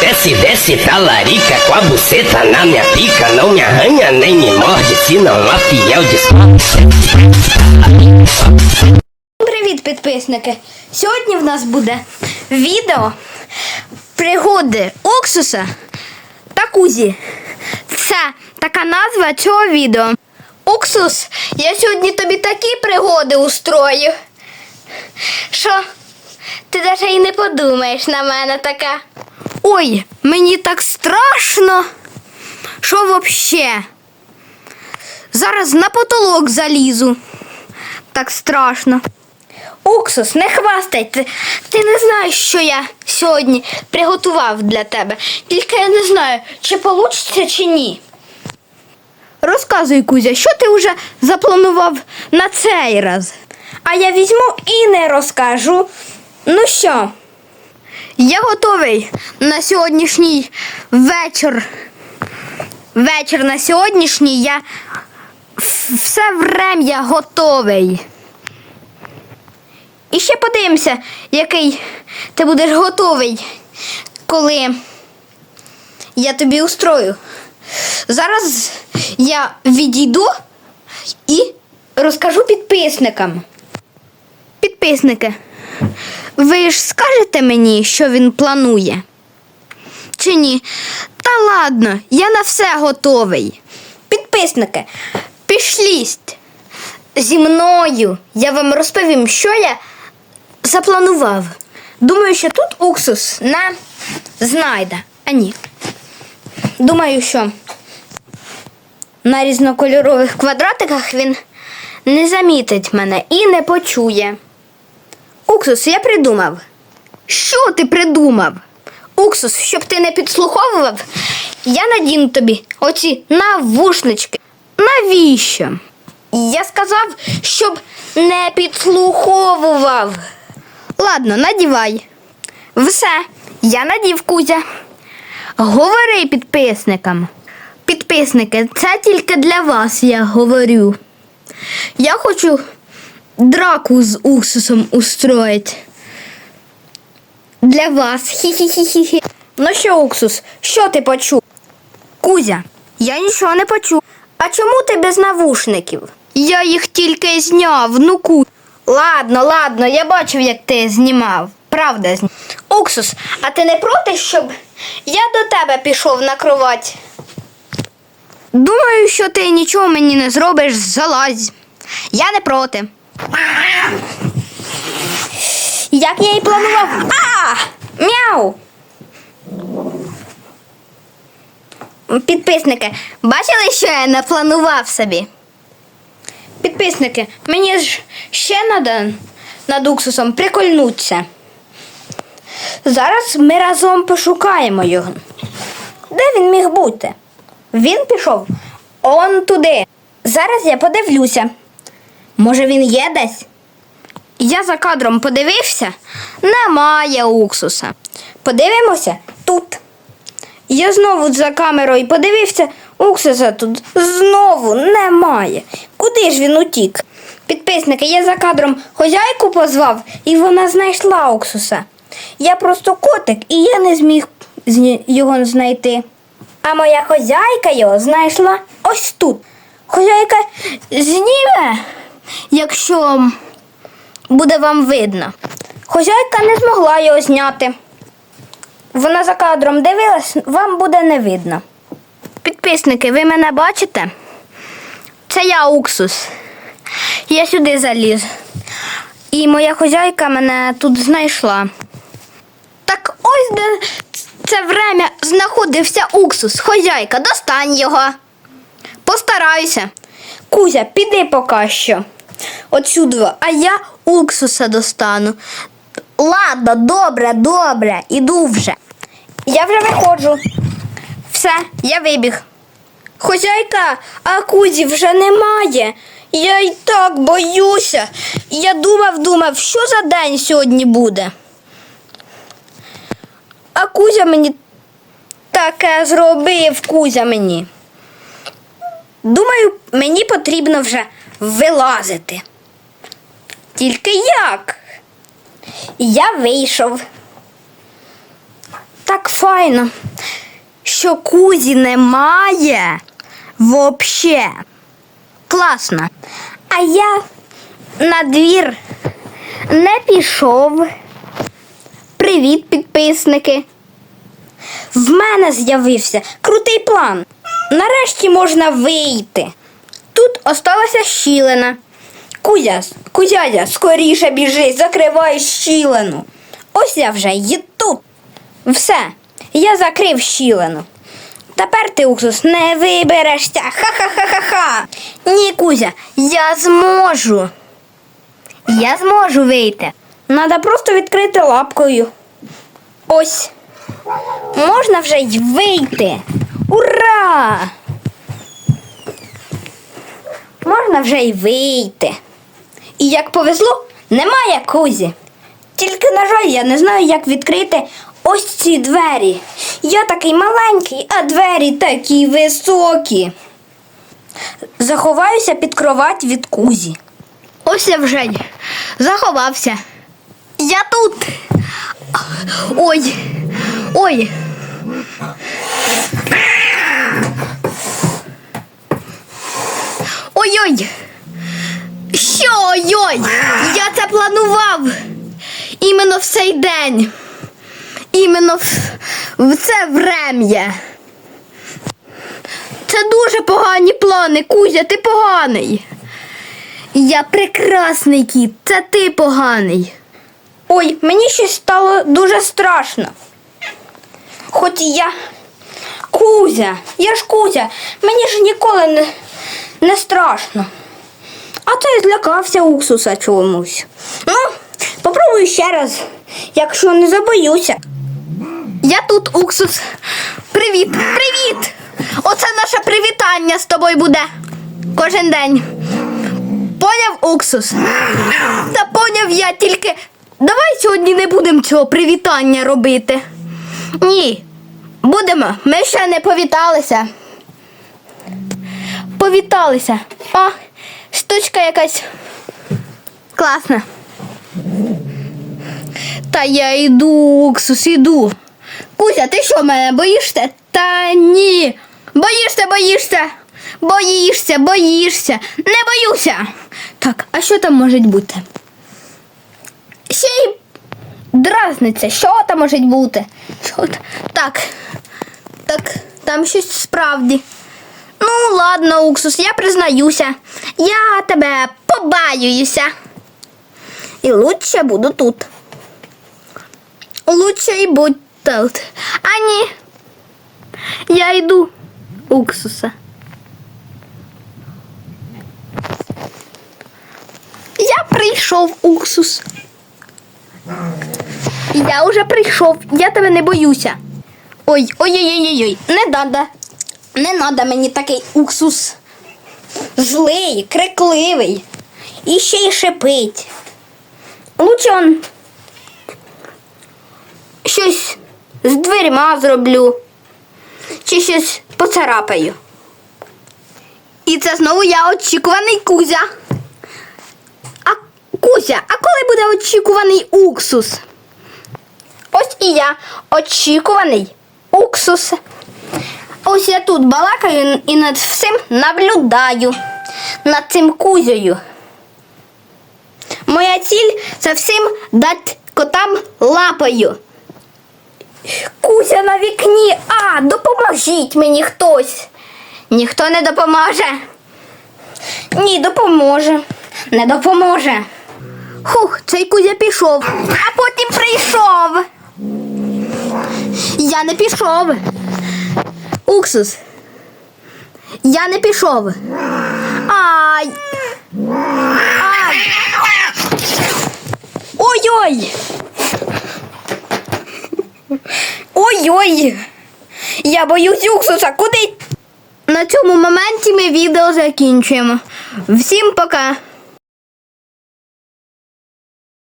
Desce, desce, talarica com a buceta na minha pica. Não me arranha nem me morde, se não a fiel Привіт, підписники! Сьогодні в нас буде відео пригоди уксуса та кузі. Це така назва цього відео. Уксус, я сьогодні тобі такі пригоди устрою. Що ти навіть і не подумаєш на мене така. Ой, мені так страшно. Що вообще? Зараз на потолок залізу. Так страшно. Уксус, не хвастай. Ти, ти не знаєш, що я сьогодні приготував для тебе. Тільки я не знаю, чи вийде, чи ні. Розказуй, Кузя, що ти вже запланував на цей раз? А я візьму і не розкажу. Ну що? Я готовий на сьогоднішній вечір. Вечір на сьогоднішній я все врем'я готовий. І ще подивимося, який ти будеш готовий, коли я тобі устрою. Зараз я відійду і розкажу підписникам. Підписники, ви ж скажете мені, що він планує? Чи ні? Та ладно, я на все готовий. Підписники, пішлість зі мною. Я вам розповім, що я запланував. Думаю, що тут уксус не знайде. А ні. Думаю, що на різнокольорових квадратиках він не замітить мене і не почує. Уксус, я придумав. Що ти придумав? Уксус, щоб ти не підслуховував, я надіну тобі оці навушнички. Навіщо? Я сказав, щоб не підслуховував. Ладно, надівай. Все, я надів Кузя. Говори підписникам. Підписники, це тільки для вас я говорю. Я хочу драку з уксусом устроїти. Для вас. Хі-хі-хі-хі. Ну що, уксус, що ти почув? Кузя, я нічого не почув. А чому ти без навушників? Я їх тільки зняв, ну ку. Ладно, ладно, я бачив, як ти знімав. Правда, знімав. Уксус, а ти не проти, щоб я до тебе пішов на кровать? Думаю, що ти нічого мені не зробиш, залазь. Я не проти. Як я і планував. А! Мяу! Підписники, бачили, що я напланував собі? Підписники, мені ж ще треба над уксусом прикольнуться. Зараз ми разом пошукаємо його. Де він міг бути? Він пішов он туди. Зараз я подивлюся. Може, він є десь? Я за кадром подивився, немає уксуса. Подивимося тут. Я знову за камерою подивився, уксуса тут знову немає. Куди ж він утік? Підписники, я за кадром хозяйку позвав, і вона знайшла уксуса. Я просто котик, і я не зміг його знайти. А моя хозяйка його знайшла ось тут. Хозяйка зніме, якщо буде вам видно. Хозяйка не змогла його зняти. Вона за кадром дивилась, вам буде не видно. Підписники, ви мене бачите? Це я уксус. Я сюди заліз. І моя хозяйка мене тут знайшла. Так ось де це время знаходився уксус. Хозяйка, достань його. Постараюся. Кузя, піди поки що. Отсюди, а я уксуса достану. Ладно, добре, добре, іду вже. Я вже виходжу. Все, я вибіг. Хозяйка, а Кузі вже немає. Я й так боюся. Я думав, думав, що за день сьогодні буде. А Кузя мені таке зробив Кузя мені. Думаю, мені потрібно вже вилазити. Тільки як? Я вийшов. Так файно, що кузі немає вообще. Класно. А я на двір не пішов. Привіт, підписники. В мене з'явився крутий план. Нарешті можна вийти. Тут осталася щілина. Кузя, кузядя, скоріше біжи, закривай щілину. Ось я вже є тут. Все, я закрив щілину. Тепер ти, уксус, не виберешся. Ха-ха-ха-ха-ха. Ні, Кузя, я зможу. Я зможу вийти. Надо просто відкрити лапкою. Ось. Можна вже й вийти. Ура! Можна вже й вийти. І як повезло, немає кузі. Тільки, на жаль, я не знаю, як відкрити ось ці двері. Я такий маленький, а двері такі високі. Заховаюся під кровать від кузі. Ось я вже заховався. Я тут. Ой. Ой. Ой-ой. Що ой-ой? Я це планував. Іменно в цей день. Іменно в, в це врем'я. Це дуже погані плани, Кузя, ти поганий. Я прекрасний кіт, це ти поганий. Ой, мені щось стало дуже страшно. Хоч я Кузя, я ж Кузя, мені ж ніколи не, не страшно. А той злякався уксуса чомусь. Ну, попробую ще раз, якщо не забоюся. Я тут, уксус. Привіт, привіт! Оце наше привітання з тобою буде кожен день. Поняв уксус? Та поняв я тільки. Давай сьогодні не будемо цього привітання робити. Ні, будемо. Ми ще не повіталися. Повіталися. О, штучка якась класна. Та я йду, уксус, іду. Кузя, ти що мене боїшся? Та ні. Боїшся, боїшся. Боїшся, боїшся. Не боюся. Так, а що там може бути? Ще й дразниця. Що там може бути? Що та- Так. Так, там щось справді. Ну, ладно, уксус, я признаюся. Я тебе побаююся. І лучше буду тут. Лучше і будь тут. А ні. Я йду уксуса. Я прийшов, уксус. Я вже прийшов, я тебе не боюся. Ой, ой-ой-ой-ой, не надо. Не надо мені такий уксус. Злий, крикливий. І ще й шипить. Лучше он щось з дверима зроблю. Чи щось поцарапаю. І це знову я очікуваний Кузя. А Кузя, а коли буде очікуваний уксус? Ось і я очікуваний уксус. Ось я тут балакаю і над всім наблюдаю. Над цим кузею. Моя ціль це всім дати котам лапою. Кузя на вікні. А, допоможіть мені хтось. Ніхто не допоможе. Ні, допоможе. Не допоможе. Хух, цей кузя пішов, а потім прийшов. Я не пішов. Уксус. Я не пішов. Ай. Ай. Ой-ой. Ой-ой. Я боюсь уксуса. Куди? На цьому моменті ми відео закінчуємо. Всім пока.